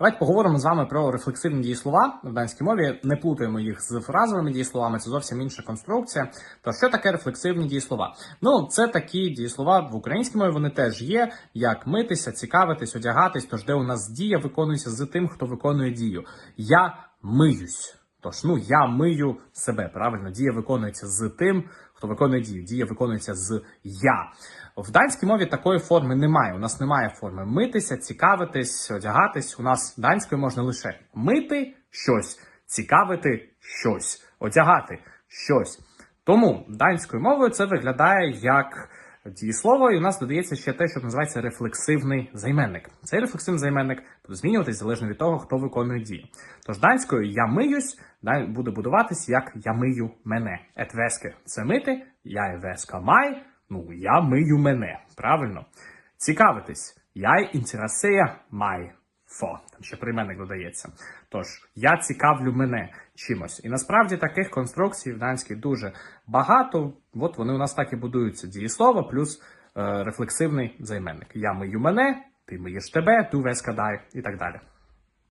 Давайте поговоримо з вами про рефлексивні дієслова в данській мові. Не плутаємо їх з фразовими дієсловами, це зовсім інша конструкція. То що таке рефлексивні дієслова? Ну, це такі дієслова в українській мові. Вони теж є, як митися, цікавитись, одягатись. Тож де у нас дія виконується з тим, хто виконує дію. Я миюсь. Тож, ну я мию себе. Правильно, дія виконується з тим, хто виконує дію. Дія виконується з я. В данській мові такої форми немає. У нас немає форми митися, цікавитись, одягатись. У нас данською можна лише мити щось, цікавити щось, одягати щось. Тому данською мовою це виглядає як дієслово, і у нас додається ще те, що називається рефлексивний займенник. Цей рефлексивний займенник буде змінюватись залежно від того, хто виконує дію. Тож данською я миюсь буде будуватись як я мию мене. Етвеске це мити, я веска май, ну я мию мене. Правильно? Цікавитись. Я інтересея май. Фо, там ще прийменник додається. Тож, я цікавлю мене чимось. І насправді таких конструкцій в данській дуже багато. От вони у нас так і будуються: дієслово плюс е, рефлексивний займенник. Я мию мене, ти миєш тебе, ту вескадай і так далі.